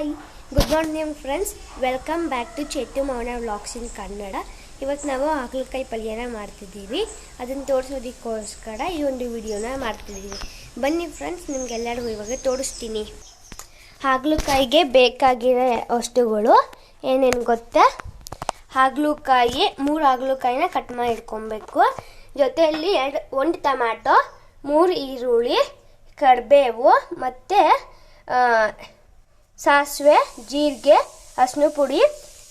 Hi good morning friends welcome back to ಚೆಟ್ಟು ಮೌನ vlogs ಇನ್ ಕನ್ನಡ ಇವತ್ತು ನಾವು ಹಾಗಲಕಾಯಿ ಪಲ್ಯನ ಮಾಡ್ತಿದ್ದೀವಿ. ಅದನ್ನು ತೋರಿಸೋದಕ್ಕೋಸ್ಕರ ಈ ಒಂದು ವಿಡಿಯೋನ ಮಾಡ್ತಿದ್ದೀವಿ. ಬನ್ನಿ ಫ್ರೆಂಡ್ಸ್ ನಿಮಗೆಲ್ಲರಿಗೂ ಇವಾಗ ತೋರಿಸ್ತೀನಿ. ಹಾಗಲಕಾಯಿಗೆ ಬೇಕಾಗಿರೋ ವಸ್ತುಗಳು ಏನೇನು ಗೊತ್ತಾ? ಹಾಗಲಕಾಯಿ, ಮೂರು ಹಾಗಲಕಾಯಿನ ಕಟ್ ಮಾಡಿ ಇಟ್ಕೊಬೇಕು ಜೊತೆಯಲ್ಲಿ ಎರಡು, ಒಂದು ಟೊಮ್ಯಾಟೊ ಮೂರು ಈರುಳ್ಳಿ, ಕರಿಬೇವು ಮತ್ತು ಸಾಸಿವೆ, ಜೀರಿಗೆ ಅರಿಶಿನ ಪುಡಿ,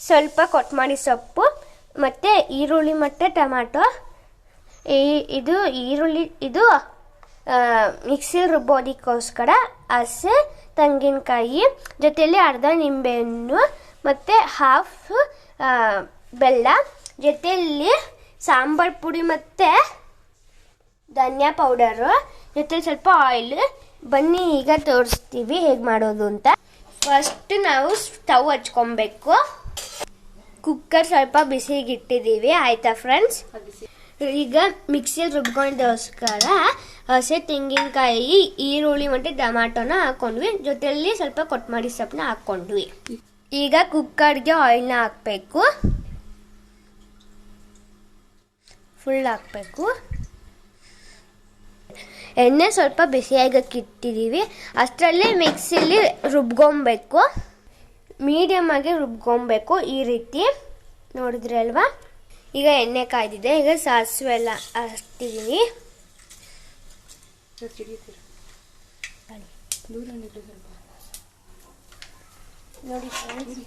ಸ್ವಲ್ಪ ಕೊತ್ತಂಬರಿ ಸೊಪ್ಪು, ಮತ್ತು ಈರುಳ್ಳಿ, ಮತ್ತು ಟೊಮ್ಯಾಟೊ ಈ ಇದು ಈರುಳ್ಳಿ, ಇದು ಮಿಕ್ಸಿಲಿ ರುಬ್ಬೋದಕ್ಕೋಸ್ಕರ ಹಸೆ ತೆಂಗಿನಕಾಯಿ ಜೊತೆಯಲ್ಲಿ ಅರ್ಧ ನಿಂಬೆಹಣ್ಣು, ಮತ್ತು ಹಾಫ್ ಬೆಲ್ಲ ಜೊತೆಯಲ್ಲಿ ಸಾಂಬಾರು ಪುಡಿ ಮತ್ತು ಧನಿಯಾ ಪೌಡರು ಜೊತೆ ಸ್ವಲ್ಪ ಆಯಿಲ್ ಬನ್ನಿ ಈಗ ತೋರಿಸ್ತೀವಿ ಹೇಗೆ ಮಾಡೋದು ಅಂತ. ಫಸ್ಟ್ ನಾವು ಸ್ಟವ್ ಹಚ್ಕೊಬೇಕು. ಕುಕ್ಕರ್ ಸ್ವಲ್ಪ ಬಿಸಿಗಿಟ್ಟಿದ್ದೀವಿ, ಆಯ್ತಾ ಫ್ರೆಂಡ್ಸ್ ಈಗ ಮಿಕ್ಸಿಯಲ್ಲಿ ರುಬ್ಕೊಂಡಿದ್ದೋಸ್ಕರ ಹಸಿ ತೆಂಗಿನಕಾಯಿ, ಈರುಳ್ಳಿ ಮತ್ತು ಟೊಮಾಟೊನ ಹಾಕೊಂಡ್ವಿ. ಜೊತೆಯಲ್ಲಿ ಸ್ವಲ್ಪ ಕೊತ್ತಂಬರಿ ಸೊಪ್ಪನ್ನ ಹಾಕ್ಕೊಂಡ್ವಿ. ಈಗ ಕುಕ್ಕರ್ಗೆ ಆಯಿಲ್ನ ಹಾಕಬೇಕು. ಫುಲ್ ಹಾಕಬೇಕು. ಎಣ್ಣೆ ಸ್ವಲ್ಪ ಬಿಸಿಯಾಗಕ್ಕೆ ಇಟ್ಟಿದ್ದೀವಿ. ಅಷ್ಟರಲ್ಲೇ ಮಿಕ್ಸಿಲಿ ರುಬ್ಕೊಬೇಕು. ಮೀಡಿಯಮ್ ಆಗಿ ರುಬ್ಕೊಬೇಕು ಈ ರೀತಿ. ನೋಡಿದ್ರೆ ಅಲ್ವಾ? ಈಗ ಎಣ್ಣೆ ಕಾಯ್ದಿದೆ. ಈಗ ಸಾಸಿವೆ ಎಲ್ಲ friends.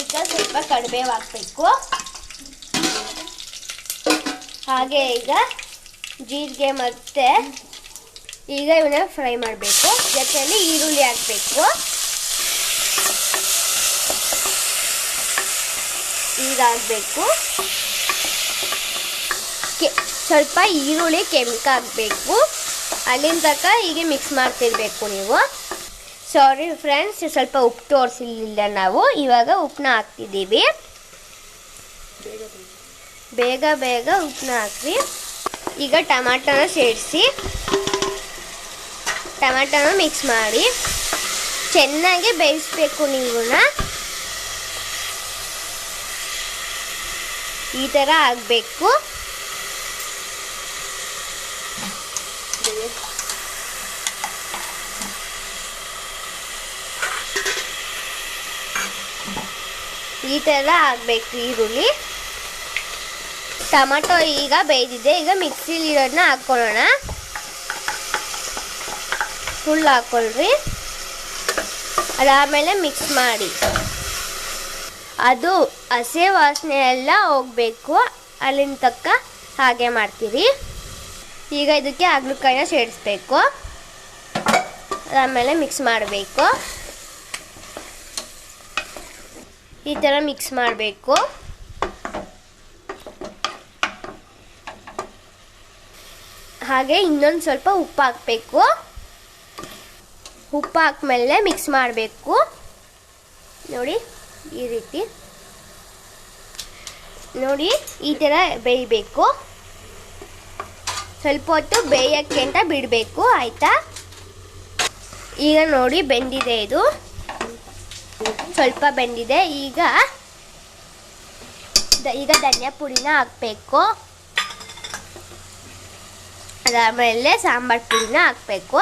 ಈಗ ಸ್ವಲ್ಪ ಕಡಿಮೆ ಹಾಕ್ಬೇಕು. ಹಾಗೆ ಈಗ ಜೀರಿಗೆ ಮತ್ತೆ ಈಗ ಇವನ್ನ ಫ್ರೈ ಮಾಡಬೇಕು. ಜೊತೆಯಲ್ಲಿ ಈರುಳ್ಳಿ ಹಾಕಬೇಕು. ಈಗ ಹಾಕಬೇಕು. ಸ್ವಲ್ಪ ಈರುಳ್ಳಿ ಕೆಂಪಾಗಬೇಕು ಅಲ್ಲಿಂದ ತಕ್ಕ ಹೀಗೆ ಮಿಕ್ಸ್ ಮಾಡ್ತಿರ್ಬೇಕು ನೀವು. ಸಾರಿ ಫ್ರೆಂಡ್ಸ್ ಸ್ವಲ್ಪ ಉಪ್ಪು ತೋರಿಸಿಲ್ಲ ನಾವು. ಇವಾಗ ಉಪ್ಪನ್ನ ಹಾಕ್ತಿದ್ದೀವಿ. ಬೇಗ ಬೇಗ ಉಪ್ಪನ್ನ ಹಾಕ್ರಿ. ಈಗ ಟಮಾಟನ ಸೇರಿಸಿ, ಟಮಾಟನ ಮಿಕ್ಸ್ ಮಾಡಿ, ಚೆನ್ನಾಗಿ ಬೇಯಿಸ್ಬೇಕು ನೀವನ್ನ ಈ ಥರ ಆಗಬೇಕು. ಈ ಥರ ಆಗಬೇಕು ಈರುಳ್ಳಿ. ಟೊಮಟೊ ಈಗ ಬೇಯ್ದಿದೆ. ಈಗ ಮಿಕ್ಸಿಲಿ ಇರೋದನ್ನ ಹಾಕ್ಕೊಳ್ಳೋಣ. ಫುಲ್ ಹಾಕ್ಕೊಳ್ರಿ. ಅದಾದಮೇಲೆ ಮಿಕ್ಸ್ ಮಾಡಿ. ಅದು ಹಸಿ ವಾಸನೆ ಎಲ್ಲ ಹೋಗಬೇಕು. ಅಲ್ಲಿನ ತಕ್ಕ ಹಾಗೆ ಮಾಡ್ತೀರಿ. ಈಗ ಇದಕ್ಕೆ ಹಾಗಲಕಾಯಿನ ಸೇರಿಸ್ಬೇಕು. ಆಮೇಲೆ ಮಿಕ್ಸ್ ಮಾಡಬೇಕು. ಈ ಥರ ಮಿಕ್ಸ್ ಮಾಡಬೇಕು. ಹಾಗೆ ಇನ್ನೊಂದು ಸ್ವಲ್ಪ ಉಪ್ಪು ಹಾಕಬೇಕು. ಉಪ್ಪು ಹಾಕ್ಮೇಲೆ ಮಿಕ್ಸ್ ಮಾಡಬೇಕು. ನೋಡಿ, ಈ ರೀತಿ. ನೋಡಿ, ಈ ಥರ ಬೇಯಬೇಕು. ಸ್ವಲ್ಪ ಹೊತ್ತು ಬೇಯೋಕ್ಕೆ ಅಂತ ಬಿಡಬೇಕು, ಆಯಿತಾ? ಈಗ ನೋಡಿ, ಬೆಂದಿದೆ ಇದು. ಸ್ವಲ್ಪ ಬೆಂದಿದೆ. ಈಗ ಈಗ ಧನಿಯಾ ಪುಡಿನ ಹಾಕಬೇಕು. ಅದಾದಮೇಲೆ ಸಾಂಬಾರು ಪುಡಿನ ಹಾಕಬೇಕು.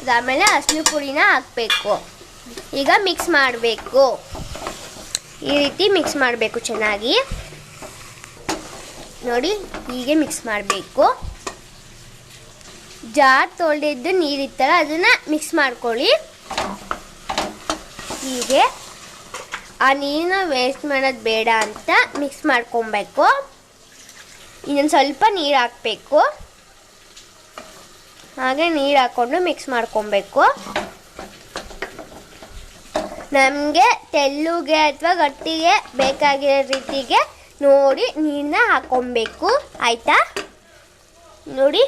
ಅದಾದಮೇಲೆ ಹಸಿರು ಪುಡಿನ ಹಾಕಬೇಕು. ಈಗ ಮಿಕ್ಸ್ ಮಾಡಬೇಕು. ಈ ರೀತಿ ಮಿಕ್ಸ್ ಮಾಡಬೇಕು ಚೆನ್ನಾಗಿ. ನೋಡಿ, ಹೀಗೆ ಮಿಕ್ಸ್ ಮಾಡಬೇಕು. ಜಾರ್ ತೊಳೆದಿದ್ದು ನೀರಿತ್ತಲ್ಲ ಅದನ್ನು ಮಿಕ್ಸ್ ಮಾಡ್ಕೊಳ್ಳಿ. ಹೀಗೆ. ಆ ನೀರನ್ನ ವೇಸ್ಟ್ ಮಾಡೋದು ಬೇಡ ಅಂತ ಮಿಕ್ಸ್ ಮಾಡ್ಕೊಬೇಕು. ಇನ್ನೊಂದು ಸ್ವಲ್ಪ ನೀರು ಹಾಕಬೇಕು. ಹಾಗೆ ನೀರು ಹಾಕ್ಕೊಂಡು ಮಿಕ್ಸ್ ಮಾಡ್ಕೊಬೇಕು. ನಮಗೆ ತೆಲ್ಲುಗೆ ಅಥವಾ ಗಟ್ಟಿಗೆ ಬೇಕಾಗಿರೋ ರೀತಿಗೆ ನೋಡಿ ನೀರನ್ನ ಹಾಕ್ಕೊಬೇಕು ಆಯಿತಾ? ನೋಡಿ.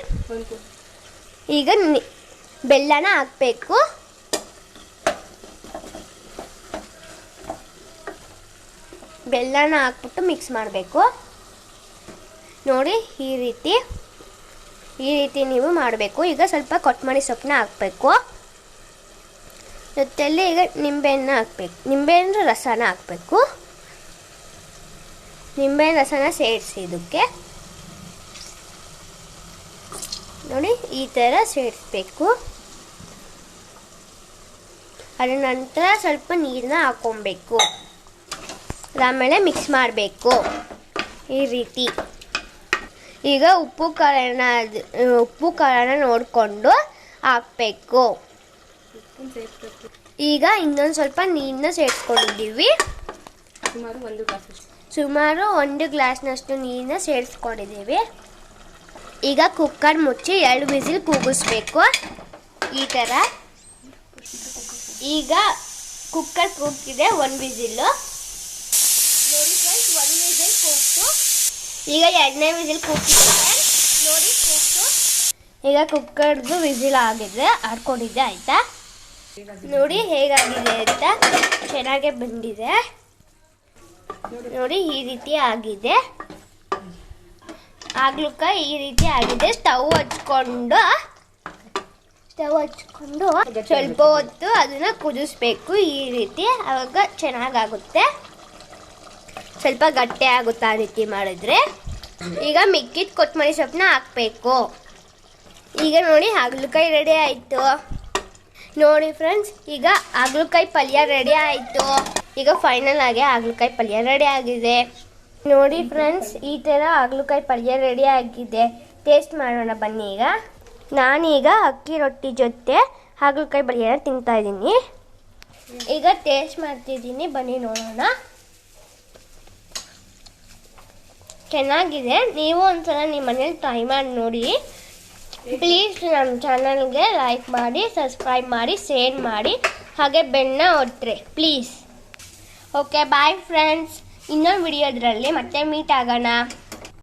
ಈಗ ಬೆಲ್ಲನ ಹಾಕಬೇಕು. ಬೆಲ್ಲನ ಹಾಕ್ಬಿಟ್ಟು ಮಿಕ್ಸ್ ಮಾಡಬೇಕು. ನೋಡಿ, ಈ ರೀತಿ ಈ ರೀತಿ ನೀವು ಮಾಡಬೇಕು. ಈಗ ಸ್ವಲ್ಪ ಕೊತ್ತಂಬರಿ ಸೊಪ್ಪನ್ನ ಹಾಕಬೇಕು. ಜೊತೆಯಲ್ಲಿ ಈಗ ನಿಂಬೆಹಣ್ಣು ಹಾಕ್ಬೇಕು. ನಿಂಬೆಹಣ್ಣು ರಸನ ಹಾಕಬೇಕು. ನಿಂಬೆ ರಸನ ಸೇರಿಸಿ ಇದಕ್ಕೆ. ನೋಡಿ, ಈ ಥರ ಸೇರಿಸ್ಬೇಕು. ಅದರ ನಂತರ ಸ್ವಲ್ಪ ನೀರನ್ನ ಹಾಕೊಬೇಕು ಆಮೇಲೆ ಮಿಕ್ಸ್ ಮಾಡಬೇಕು. ಈ ರೀತಿ. ಈಗ ಉಪ್ಪು ಖಾರನ ಅದ್- ಉಪ್ಪು ಖಾರನ ನೋಡಿಕೊಂಡು ಹಾಕಬೇಕು. ಈಗ ಇನ್ನೊಂದು ಸ್ವಲ್ಪ ನೀರನ್ನ ಸೇರಿಸ್ಕೊಂಡಿದ್ದೀವಿ. ಸುಮಾರು ಒಂದು ಗ್ಲಾಸ್ ಸುಮಾರು ಒಂದು ಗ್ಲಾಸ್ನಷ್ಟು ನೀರನ್ನ ಸೇರಿಸ್ಕೊಂಡಿದ್ದೀವಿ. ಈಗ ಕುಕ್ಕರ್ ಮುಚ್ಚಿ ಎರಡು ವಿಸಿಲ್ ಕೂಗಿಸ್ಬೇಕು. ಈ ಥರ ಈಗ ಕುಕ್ಕರ್ ಕೂಗ್ತಿದೆ ಒಂದು ವಿಸಿಲ್ಲು ನೋಡಿ ಫ್ರೆಂಡ್ಸ್ ಒಂದು ವಿಸಿಲ್ ಕೂಗ್ತು ಈಗ ಎರಡನೇ ವಿಸಿಲ್ ಕೂಗ್ತಿದ್ದೆ. ನೋಡಿ ಕೂಗ್ತು ಈಗ ಕುಕ್ಕರ್ದು ವಿಸಿಲ್ ಆಗಿದೆ ಆಡ್ಕೊಂಡಿದ್ದೆ ಆಯ್ತಾ? ನೋಡಿ ಹೇಗಾಗಿದೆ ಅಂತ ಚೆನ್ನಾಗೆ ಬಂದಿದೆ. ನೋಡಿ ಈ ರೀತಿ ಆಗಿದೆ. ಆಗ್ಲಕ್ಕ ಈ ರೀತಿ ಆಗಿದೆ. ಸ್ಟವ್ ಹಚ್ಕೊಂಡು ಸ್ಟವ್ ಹಚ್ಕೊಂಡು ಸ್ವಲ್ಪ ಹೊತ್ತು ಅದನ್ನ ಕುದಿಸ್ಬೇಕು. ಈ ರೀತಿ ಅವಾಗ ಚೆನ್ನಾಗಾಗುತ್ತೆ. ಸ್ವಲ್ಪ ಗಟ್ಟಿ ಆಗುತ್ತೆ ಆ ರೀತಿ ಮಾಡಿದ್ರೆ ಈಗ ಮಿಕ್ಕಿದ ಕೊತ್ತಂಬರಿ ಸೊಪ್ಪನ್ನ ಹಾಕ್ಬೇಕು. ಈಗ ನೋಡಿ ಹಾಗಲಕಾಯಿ ರೆಡಿ ಆಯಿತು. ನೋಡಿ ಫ್ರೆಂಡ್ಸ್ ಈಗ ಹಾಗಲಕಾಯಿ ಪಲ್ಯ ರೆಡಿ ಆಯಿತು. ಈಗ ಫೈನಲ್ ಆಗಿ ಹಾಗಲಕಾಯಿ ಪಲ್ಯ ರೆಡಿ ಆಗಿದೆ. ನೋಡಿ ಫ್ರೆಂಡ್ಸ್ ಈ ಥರ ಹಾಗಲಕಾಯಿ ಪಲ್ಯ ರೆಡಿ ಆಗಿದೆ. ಟೇಸ್ಟ್ ಮಾಡೋಣ ಬನ್ನಿ ಈಗ. ನಾನೀಗ ಅಕ್ಕಿ ರೊಟ್ಟಿ ಜೊತೆ ಹಾಗಲಕಾಯಿ ಪಲ್ಯನ ತಿಂತಾ ಇದ್ದೀನಿ. ಈಗ ಟೇಸ್ಟ್ ಮಾಡ್ತಿದ್ದೀನಿ. ಬನ್ನಿ ನೋಡೋಣ. ಚೆನ್ನಾಗಿದೆ. ನೀವು ಒಂದ್ಸಲ ನಿಮ್ಮ ಮನೇಲಿ ಟ್ರೈ ಮಾಡಿ ನೋಡಿ. ಪ್ಲೀಸ್ ನಮ್ಮ ಚಾನಲ್ಗೆ ಲೈಕ್ ಮಾಡಿ ಸಬ್ಸ್ಕ್ರೈಬ್ ಮಾಡಿ ಶೇರ್ ಮಾಡಿ. ಹಾಗೆ ಬೆನ್ನ ಒಟ್ಟರೆ ಪ್ಲೀಸ್ ಓಕೆ ಬಾಯ್ ಫ್ರೆಂಡ್ಸ್ ಇನ್ನೊಂದು ವಿಡಿಯೋದ್ರಲ್ಲಿ ಮತ್ತೆ ಮೀಟ್ ಆಗೋಣ.